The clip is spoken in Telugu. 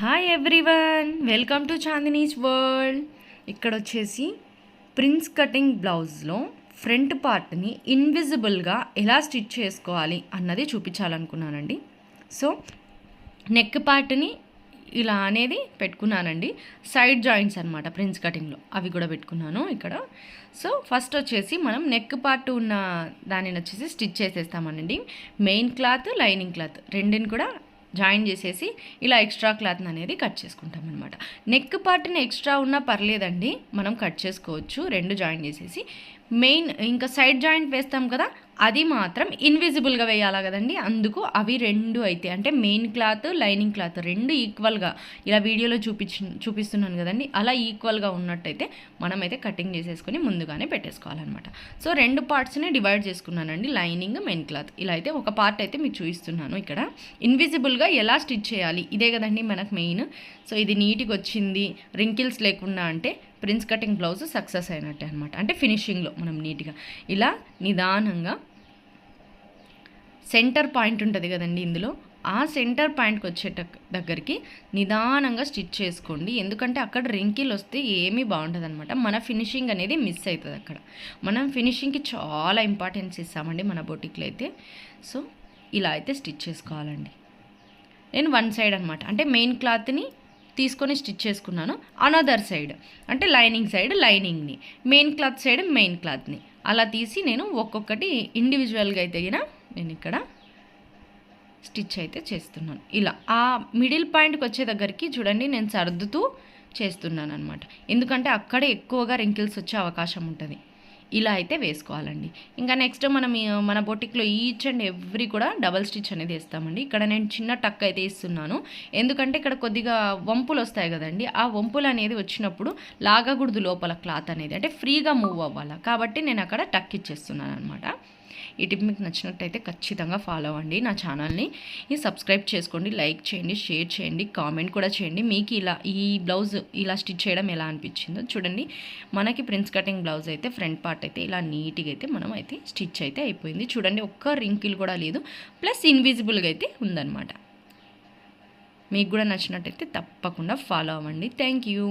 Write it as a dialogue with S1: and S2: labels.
S1: Hi everyone welcome to Chandini's world ఇక్కడ వచ్చేసి ప్రిన్స్ కటింగ్ బ్లౌజ్లో ఫ్రంట్ పార్ట్ని ఇన్విజిబుల్గా ఎలా స్టిచ్ చేసుకోవాలి అన్నది చూపించాలనుకున్నానండి. సో నెక్ పార్ట్ని ఇలా అనేది పెట్టుకున్నానండి. సైడ్ జాయింట్స్ అనమాట ప్రిన్స్ కటింగ్లో అవి కూడా పెట్టుకున్నాను ఇక్కడ. సో ఫస్ట్ వచ్చేసి మనం నెక్ పార్ట్ ఉన్న దానిని వచ్చేసి స్టిచ్ చేసేస్తామనండి. మెయిన్ క్లాత్ లైనింగ్ క్లాత్ రెండిని కూడా జాయిన్ చేసేసి ఇలా ఎక్స్ట్రా క్లాత్ అనేది కట్ చేసుకుంటాం అనమాట నెక్ పార్ట్ని ఎక్స్ట్రా ఉన్నా పర్లేదండి మనం కట్ చేసుకోవచ్చు రెండు జాయిన్ చేసేసి. మెయిన్ ఇంకా సైడ్ జాయింట్ వేస్తాం కదా అది మాత్రం ఇన్విజిబుల్గా వేయాలా కదండి? అందుకు అవి రెండు అయితే. అంటే మెయిన్ క్లాత్ లైనింగ్ క్లాత్ రెండు ఈక్వల్గా ఇలా వీడియోలో చూపించి చూపిస్తున్నాను కదండి. అలా ఈక్వల్గా ఉన్నట్టయితే మనమైతే కటింగ్ చేసేసుకొని ముందుగానే పెట్టేసుకోవాలన్నమాట. సో రెండు పార్ట్స్ని డివైడ్ చేసుకున్నానండి. లైనింగ్ మెయిన్ క్లాత్ ఇలా అయితే ఒక పార్ట్ అయితే మీకు చూపిస్తున్నాను ఇక్కడ. ఇన్విజిబుల్గా ఎలా స్టిచ్ చేయాలి? ఇదే కదండి మనకు మెయిన్ సో ఇది నీట్గా వచ్చింది. రింకిల్స్ లేకుండా అంటే ప్రిన్స్ కటింగ్ బ్లౌజ్ సక్సెస్ అయినట్టే అనమాట అంటే ఫినిషింగ్లో మనం నీట్గా. ఇలా నిదానంగా సెంటర్ పాయింట్ ఉంటుంది కదండి ఇందులో. ఆ సెంటర్ పాయింట్కి వచ్చేట దగ్గరికి నిదానంగా స్టిచ్ చేసుకోండి. ఎందుకంటే అక్కడ రింకిల్ వస్తే ఏమీ బాగుంటుంది అనమాట మన ఫినిషింగ్ అనేది మిస్ అవుతుంది అక్కడ. మనం ఫినిషింగ్కి చాలా ఇంపార్టెన్స్ ఇస్తామండి మన బొటిక్లో అయితే. సో ఇలా అయితే స్టిచ్ చేసుకోవాలండి. నేను వన్ సైడ్ అనమాట అంటే మెయిన్ క్లాత్ని తీసుకొని స్టిచ్ చేసుకున్నాను. Another side. అంటే లైనింగ్ సైడ్ లైనింగ్ని. మెయిన్ క్లాత్ సైడ్ మెయిన్ క్లాత్ని. అలా తీసి నేను ఒక్కొక్కటి ఇండివిజువల్గా అయితే నేను ఇక్కడ స్టిచ్ అయితే చేస్తున్నాను. ఇలా ఆ మిడిల్ పాయింట్కి వచ్చే దగ్గరికి చూడండి నేను సర్దుతూ చేస్తున్నాను అనమాట ఎందుకంటే అక్కడే ఎక్కువగా రింకిల్స్ వచ్చే అవకాశం ఉంటుంది. ఇలా అయితే వేసుకోవాలండి. ఇంకా నెక్స్ట్ మనం మన బొటిక్లో ఈచ్ అండ్ ఎవ్రీ కూడా డబల్ స్టిచ్ అనేది వేస్తామండి. ఇక్కడ నేను చిన్న టక్ అయితే ఇస్తున్నాను ఎందుకంటే ఇక్కడ కొద్దిగా వంపులు వస్తాయి కదండి ఆ వంపులు అనేది వచ్చినప్పుడు లాగకూడదు లోపల క్లాత్ అనేది. అంటే ఫ్రీగా మూవ్ అవ్వాలి. కాబట్టి నేను అక్కడ టక్ ఇచ్చేస్తున్నాను అనమాట ఈ టిప్ మీకు నచ్చినట్టయితే ఖచ్చితంగా ఫాలో అవ్వండి నా ఛానల్ని. సబ్స్క్రైబ్ చేసుకోండి లైక్ చేయండి షేర్ చేయండి కామెంట్ కూడా చేయండి. మీకు ఇలా ఈ బ్లౌజ్ ఇలా స్టిచ్ చేయడం ఎలా అనిపించిందో చూడండి. మనకి ప్రిన్స్ కటింగ్ బ్లౌజ్ అయితే ఫ్రంట్ పార్ట్ అయితే ఇలా నీట్గా అయితే మనం అయితే స్టిచ్ అయితే అయిపోయింది. చూడండి ఒక్క రింకిల్ కూడా లేదు. ప్లస్ ఇన్విజిబుల్గా అయితే ఉందన్నమాట. మీకు కూడా నచ్చినట్టయితే తప్పకుండా ఫాలో అవ్వండి. Thank you.